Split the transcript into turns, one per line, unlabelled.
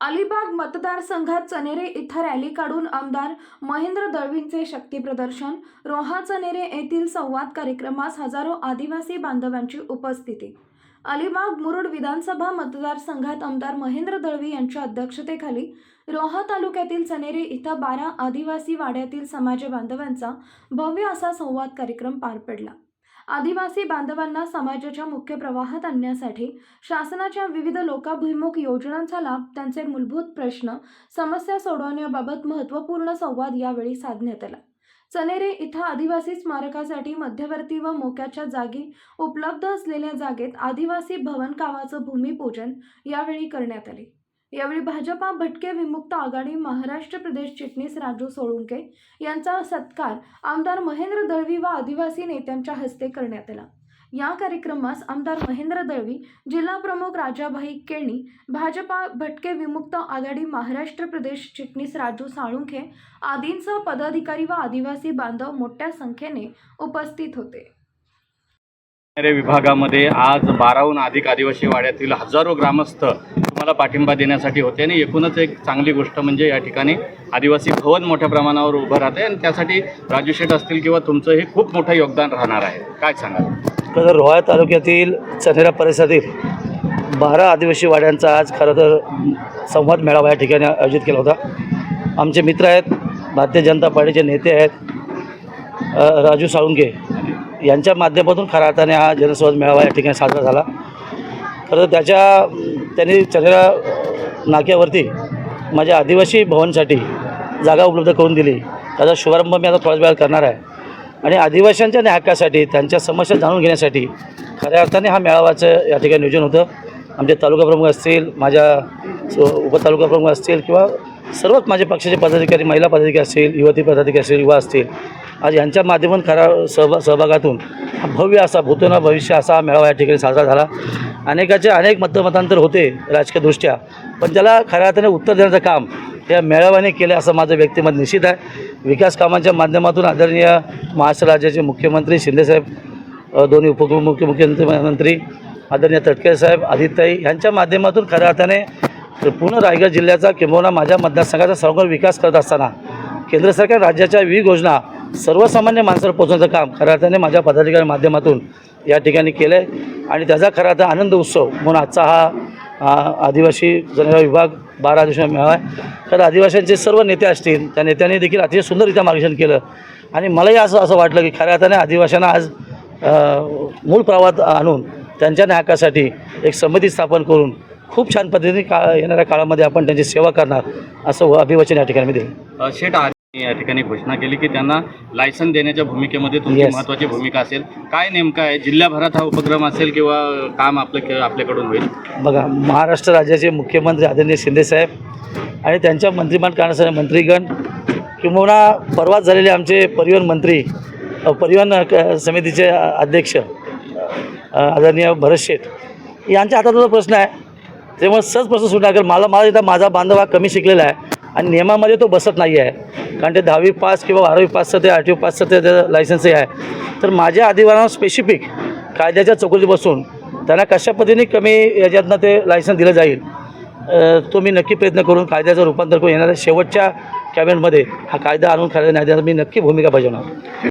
अलिबाग मतदारसंघात चनेरे इथं रॅली काढून आमदार महेंद्र दळवींचे शक्तीप्रदर्शन रोहा चनेरे येथील संवाद कार्यक्रमास हजारो आदिवासी बांधवांची उपस्थिती. अलिबाग मुरुड विधानसभा मतदारसंघात आमदार महेंद्र दळवी यांच्या अध्यक्षतेखाली रोहा तालुक्यातील चनेरे इथं बारा आदिवासी वाड्यातील समाज बांधवांचा भव्य असा संवाद कार्यक्रम पार पडला. आदिवासी बांधवांना समाजाच्या मुख्य प्रवाहात आणण्यासाठी शासनाच्या विविध लोकाभिमुख योजनांचा लाभ त्यांचे मूलभूत प्रश्न समस्या सोडवण्याबाबत महत्त्वपूर्ण संवाद यावेळी साधण्यात आला. चनेरे इथं आदिवासी स्मारकासाठी मध्यवर्ती व मोक्याच्या जागी उपलब्ध असलेल्या जागेत आदिवासी भवन कामाचं भूमिपूजन यावेळी करण्यात आले. यावेळी भाजपा भटके विमुक्त आघाडी महाराष्ट्र प्रदेश चिटणीस राजू सोळुंके यांचा सत्कार आमदार महेंद्र दळवी व आदिवासी नेत्यांच्या हस्ते करण्यात आला. या कार्यक्रमास आमदार महेंद्र दळवी जिल्हा प्रमुख राजाभाई केणी भाजपा भटके विमुक्त आघाडी महाराष्ट्र प्रदेश चिटणीस राजू साळुंखे आदींसह पदाधिकारी व आदिवासी बांधव मोठ्या संख्येने उपस्थित होते.
विभागामध्ये आज बाराहून अधिक आदिवासी वाड्यातील हजारो ग्रामस्थ तुम्हाला पाठिंबा देण्यासाठी होते आणि एकूणच एक चांगली गोष्ट म्हणजे या ठिकाणी आदिवासी भवन मोठ्या प्रमाणावर उभं राहते आणि त्यासाठी राजू शेठ असतील किंवा तुमचं हे खूप मोठं योगदान राहणार आहे. काय सांगाल?
तर रोहा तालुक्यातील चनेरा परिसरातील बारा आदिवासी वाड्यांचा आज खरं तर संवाद मेळावा या ठिकाणी आयोजित केला होता. आमचे मित्र आहेत भारतीय जनता पार्टीचे नेते आहेत राजू साळुंके यांच्या माध्यमातून खऱ्या अर्थाने हा जनसंवाद मेळावा या ठिकाणी साजरा झाला. खरं तर त्याच्या त्यांनी चंद्रा नाक्यावरती माझ्या आदिवासी भवनसाठी जागा उपलब्ध करून दिली. त्याचा शुभारंभ मी आता थोड्याच वेळात करणार आहे. आणि आदिवासींच्या न्याय हक्कासाठी त्यांच्या समस्या जाणून घेण्यासाठी खऱ्या अर्थाने हा मेळावाचं या ठिकाणी नियोजन होतं. आमचे तालुका प्रमुख असतील माझ्या उपतालुका प्रमुख असतील किंवा सर्वच माझे पक्षाचे पदाधिकारी महिला पदाधिकारी असतील युवती पदाधिकारी असतील युवा असतील आज यांच्या माध्यमातून खरा सहभा सहभागातून भव्य असा भूतना भविष्य असा मेळावा या ठिकाणी साजरा झाला. अनेकाचे अनेक मतमतांतर होते राजकीयदृष्ट्या पण त्याला खऱ्या अर्थाने उत्तर देण्याचं काम या मेळाव्याने केलं असं माझं व्यक्तिमत निश्चित आहे. विकास कामांच्या माध्यमातून आदरणीय महाराष्ट्र राज्याचे मुख्यमंत्री शिंदेसाहेब दोन्ही उपमुख्य मंत्री आदरणीय तटकरे साहेब आदित्यताई यांच्या माध्यमातून खऱ्या अर्थाने पूर्ण रायगड जिल्ह्याचा किंबहुना माझ्या मतदारसंघाचा सर्व विकास करत असताना केंद्र सरकार राज्याच्या विविध योजना सर्वसामान्य माणसाला पोहोचण्याचं काम खऱ्या अर्थाने माझ्या पदाधिकारी माध्यमातून या ठिकाणी केलं आहे आणि त्याचा खरा अर्थ आनंद उत्सव म्हणून आजचा हा आदिवासी जनता विभाग बारा दिवसांचा मेळावा आहे. तर आदिवासींचे सर्व नेते असतील त्या नेत्यांनी देखील अतिशय सुंदररित्या मार्गदर्शन केलं. आणि मलाही असं असं वाटलं की खऱ्या अर्थाने आदिवासींना आज मूळ प्रवाहात आणून त्यांच्या न्यायकासाठी एक समिती स्थापन करून खूप छान पद्धतीने का येणाऱ्या काळामध्ये आपण त्यांची सेवा करणार असं अभिवचन या ठिकाणी मी दिलं.
या ठिकाणी घोषणा केली की त्यांना लायसन देण्याच्या भूमिकेमध्ये तुमची
Yes.
महत्त्वाची भूमिका असेल. काय नेमकं आहे? जिल्ह्याभरात हा उपक्रम असेल किंवा काम आपलं आपल्याकडून होईल?
बघा महाराष्ट्र राज्याचे मुख्यमंत्री आदरणीय शिंदेसाहेब आणि त्यांच्या मंत्रिमंडळ काळासाठी मंत्रीगण किंबहुना परवाच झालेले आमचे परिवहन मंत्री अ, परिवहन क- समितीचे अ, अध्यक्ष अ, आदरणीय भरत शेठ यांच्या हातात जो प्रश्न आहे. त्यामुळे सहज प्रश्न सुटणार कारण मला मला इथं माझा बांधव हा कमी शिकलेला आहे आणि नियमामध्ये तो बसत नाही आहे कारण ते दहावी पास किंवा बारावी पासचं ते आठवी पासचं ते त्याचं लायसन्सही आहे. तर माझ्या अधिकारांना स्पेसिफिक कायद्याच्या चौकटी बसून त्यांना कशा पद्धतीने कमी याच्यातनं ते लायसन्स दिलं जाईल तो मी नक्की प्रयत्न करून कायद्याचं रूपांतर करून येणाऱ्या शेवटच्या कॅबिनेटमध्ये हा कायदा आणून खऱ्या नाही मी नक्की भूमिका बजावणार.